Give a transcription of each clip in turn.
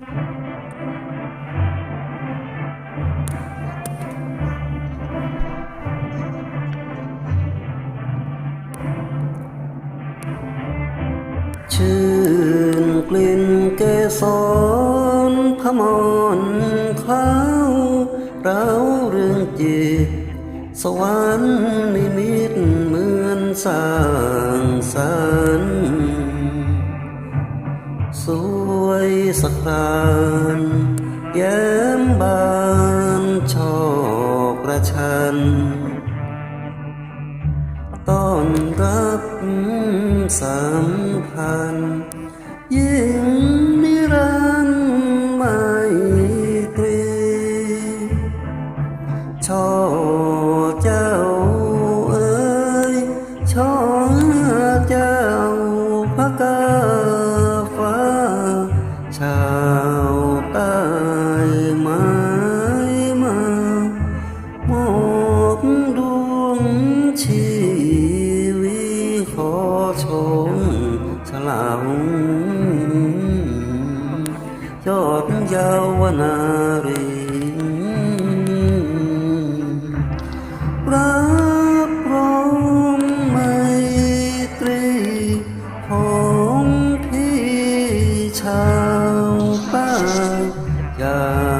ชื่นกลิ่นเกสรพมรคล้าวเราเรื่องจิตสวรรค์นิมิตเหมือนสร้างสรรค์ วยสะครานแย้มบานชอกระชันต้อนรับสัมพันยิ่งนิรันดร์ไม่ตรีชอเจ้าเอ๋ยช่อเจ้าพระกาฟ้า ชีวิขอชมฉลองยอดยาวนารีรับรองไมตรีของพี่ชาวป้าอย่า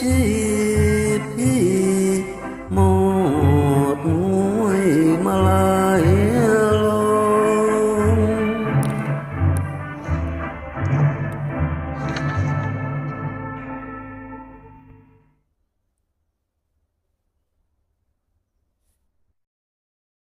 是。